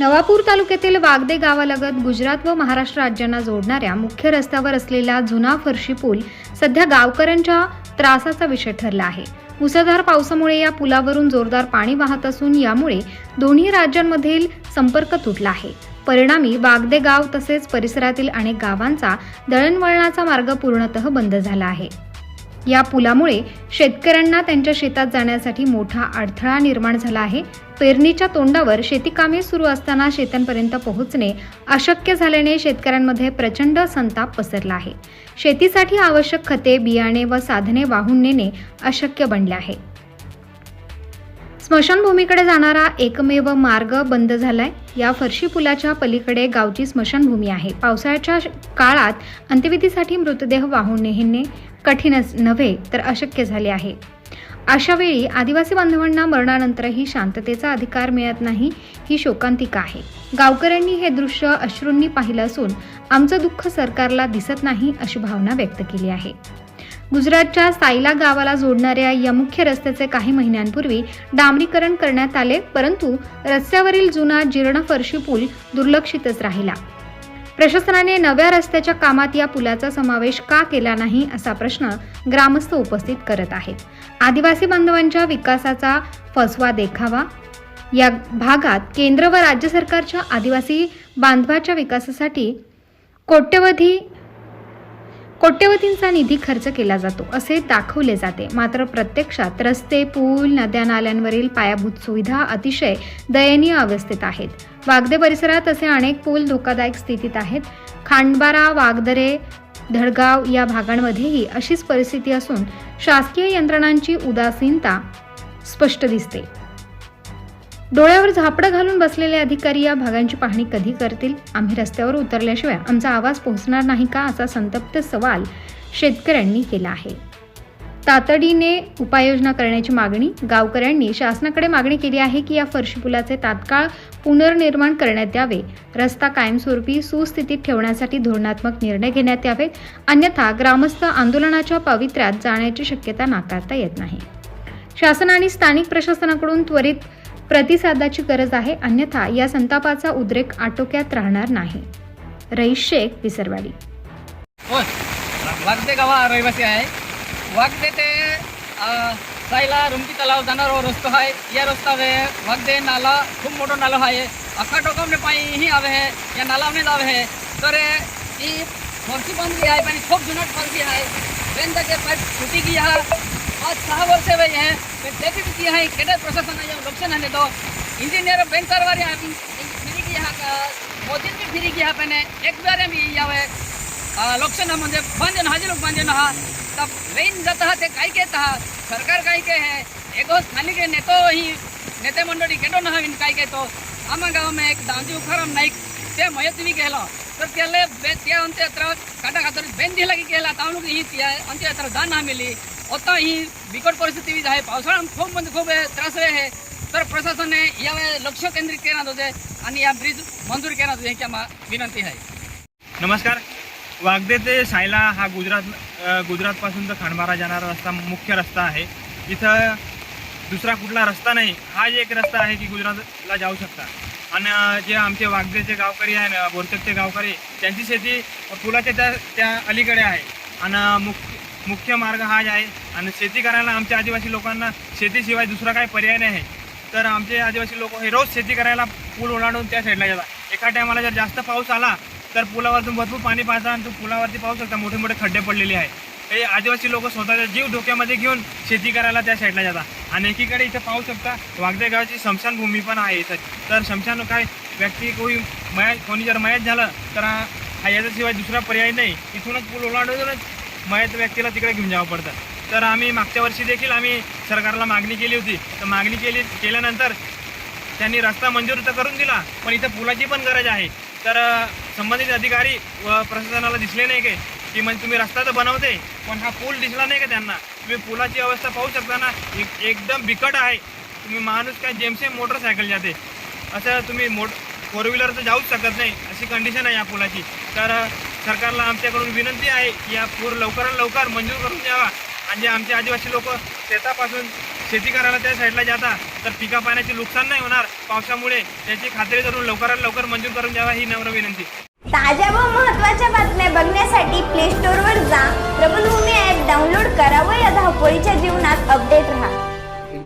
नवापूर तालुक्यातील वागदे गावालगत गुजरात व महाराष्ट्र राज्यांना जोडणाऱ्या मुख्य रस्त्यावर असलेला जुना फरशी पूल सध्या गावकऱ्यांच्या त्रासाचा विषय ठरला आहे. मुसळधार पावसामुळे या पुलावरून जोरदार पाणी वाहत असून यामुळे दोन्ही राज्यांमधील संपर्क तुटला आहे. परिणामी वागदे गाव तसेच परिसरातील अनेक गावांचा दळणवळणाचा मार्ग पूर्णतः बंद झाला आहे. या पुलामुळे शेतकऱ्यांना त्यांच्या शेतात जाण्यासाठी मोठा अडथळा निर्माण झाला आहे. पेरणीच्या तोंडावर शेती कामे सुरू असताना शेतांपर्यंत पोहोचणे अशक्य झाल्याने शेतकऱ्यांमध्ये प्रचंड संताप पसरला आहे. शेतीसाठी आवश्यक खते बियाणे व साधने वाहून नेणे अशक्य बनले आहे. स्मशानभूमीकडे जाणारा एकमेव मार्ग बंद झालाय. या फरशी पुलाच्या पलीकडे गावची स्मशानभूमी आहे. पावसाळ्याच्या काळात अंत्यविधीसाठी मृतदेह वाहून नेणे कठीणच नव्हे तर अशक्य झाले आहे. अशा वेळी आदिवासी बांधवांना मरणानंतरही शांततेचा अधिकार मिळत नाही ही शोकांतिका आहे. गावकऱ्यांनी हे दृश्य अश्रूंनी पाहिलं असून आमचं दुःख सरकारला दिसत नाही अशी भावना व्यक्त केली आहे. गुजरातच्या सायला गावाला जोडणाऱ्या या मुख्य रस्त्याचे काही महिन्यांपूर्वी डांबरीकरण करण्यात आले परंतु रस्त्यावरील जुना जीर्ण फरशी पूल दुर्लक्षितच राहिला. प्रशासनाने नव्या रस्त्याच्या कामात या पुलाचा समावेश का केला नाही असा प्रश्न ग्रामस्थ उपस्थित करत आहेत. आदिवासी बांधवांच्या विकासाचा फसवा देखावा. या भागात केंद्र व राज्य सरकारच्या आदिवासी बांधवाच्या विकासासाठी कोट्यवधी कोट्यवधींचा निधी खर्च केला जातो असे दाखवले जाते. मात्र प्रत्यक्षात रस्ते पूल नद्या नाल्यांवरील पायाभूत सुविधा अतिशय दयनीय अवस्थेत आहेत. वागदे परिसरात असे अनेक पूल धोकादायक स्थितीत आहेत. खांडबारा वागदरे धडगाव या भागांमध्येही अशीच परिस्थिती असून शासकीय यंत्रणांची उदासीनता स्पष्ट दिसते. डोळ्यावर झापडं घालून बसलेले अधिकारी या भागांची पाहणी कधी करतील? आम्ही रस्त्यावर उतरल्याशिवाय आमचा आवाज पोहोचणार नाही का असा संतप्त सवाल शेतकऱ्यांनी केला आहे. तातडीने उपाययोजना करण्याची मागणी गावकऱ्यांनी शासनाकडे मागणी केली आहे की या फरशी पुलाचे तात्काळ पुनर्निर्माण करण्यात यावे. रस्ता कायमस्वरूपी सुस्थितीत ठेवण्यासाठी धोरणात्मक निर्णय घेण्यात यावेत. अन्यथा ग्रामस्थ आंदोलनाच्या पवित्र्यात जाण्याची शक्यता नाकारता येत नाही. शासन आणि स्थानिक प्रशासनाकडून त्वरित प्रतिसादाची गरज आहे अन्यथा या संतापाचा उद्रेक आटोक्यात राहणार नाही. रईस शेख विसरवाडी. वागदे गावा रहिवासी आहे. वागदे ते अ, सायला रुमकी तलाव जाणारा रस्तो आहे या रस्त्यावे वागदे नाला खूप मोठा नाला आहे अख्खा टोकमने पाणी ही आवे है या नालावने आवे है. तर ही फरशी बनली आहे पण खूप जुनाट फरशी आहे ट्रेन के पाईप फुटी गई आहे आज सहा वर्ष हुए हैं। फिर देखी भी किया है केडर प्रशासन है लोक नहीं तो इंजीनियर बैंक सरवारी फिरी की यहाँ मोदी भी फिरी की यहाँ पे एक बार भी यहाँ लक्षण म्हणजे बांधेन हाजी लोक बांधेन हा तब रेन जात हा ते काय घेत हा सरकार काय के है एगो स्थानिक नेतो ही नेते मंडळी केटो ना हवीन काय घेतो आम्हा गावामध्ये एक दांजी उखाराम नाईक ते मयतवी गेलो तर त्याला बे त्या अंत्ययात्रा काटा खातर बेन दिला की गेला तावणूक ही त्या अंत्ययात्रा जाण ना मिली। आता ही बिकट परिस्थिती आहे. पावसाळ्यात खूप म्हणजे खूप त्रास आहे. तर प्रशासनाने यावेळी लक्ष केंद्रित करण्यात होते आणि या ब्रिज मंजूर करण्यात होते ह्याच्या मा- विनंती आहे. नमस्कार. वागदे ते सायला हा गुजरात गुजरातपासून तर खांडबारा जाणारा रस्ता मुख्य रस्ता आहे. इथं दुसरा कुठला रस्ता नाही हा जे एक रस्ता आहे की गुजरातला जाऊ शकता. आणि जे आमचे वागदेचे गावकरी आहे ना बोरचकचे गावकरी त्यांची शेती पुलाच्या त्या त्या अलीकडे आहे. आणि मुख्य मुख्य मार्ग हा आहे आणि शेती करायला आमच्या आदिवासी लोकांना शेतीशिवाय दुसरा काही पर्याय नाही. आहे तर आमचे आदिवासी लोक हे रोज शेती करायला पूल ओलांडून त्या साईडला जातात एका टायमाला जर जास्त पाऊस आला तर पुलावरतून भरपूर पाणी पाहता आणि तो पुलावरती पाहू शकता मोठे मोठे खड्डे पडलेले आहे हे आदिवासी लोक स्वतःचा जीव धोक्यामध्ये घेऊन शेती करायला त्या साईडला जातात. आणि एकीकडे इथं पाहू शकता वागदे गावाची स्मशानभूमी पण आहे इथं. तर स्मशान काय व्यक्ती कोणी मया कोणी जर मयात झालं तर हा याच्याशिवाय दुसरा पर्याय नाही. इथूनच पूल ओलांडूनच मयत व्यक्तीला तिकडे घेऊन जावं पडतं. तर आम्ही मागच्या वर्षी देखील आम्ही सरकारला मागणी केली होती. तर मागणी केली केल्यानंतर त्यांनी रस्ता मंजूर तर करून दिला पण इथं पुलाची पण गरज आहे. तर संबंधित अधिकारी व प्रशासनाला दिसले नाही काय की म्हणजे तुम्ही रस्ता तर बनवते पण हा पूल दिसला नाही का त्यांना? तुम्ही पुलाची अवस्था पाहू शकता ना एक- एकदम बिकट आहे. तुम्ही माणूस काय जेमसेम मोटरसायकल जाते. असं तुम्ही मोट फोर व्हीलर तर जाऊच शकत नाही अशी कंडिशन आहे या पुलाची. तर सरकारला आमच्याकडून विनंती आहे की या पूर लवकरात लवकर मंजूर करून द्यावा. आणि जे आमचे आदिवासी लोक शेतापासून शेती करायला त्या साईडला जाता तर पिका पाण्याचे नुकसान नाही होणार. पावसामुळे याची खात्री करून लवकरात लवकर मंजूर करून द्यावा ही नम्र विनंती. ताज्या व महत्त्वाच्या बातम्या बघण्यासाठी प्ले स्टोअरवर जा. प्रबलभूमी ॲप डाउनलोड करा व या धावपळीच्या जीवनात अपडेट राहा.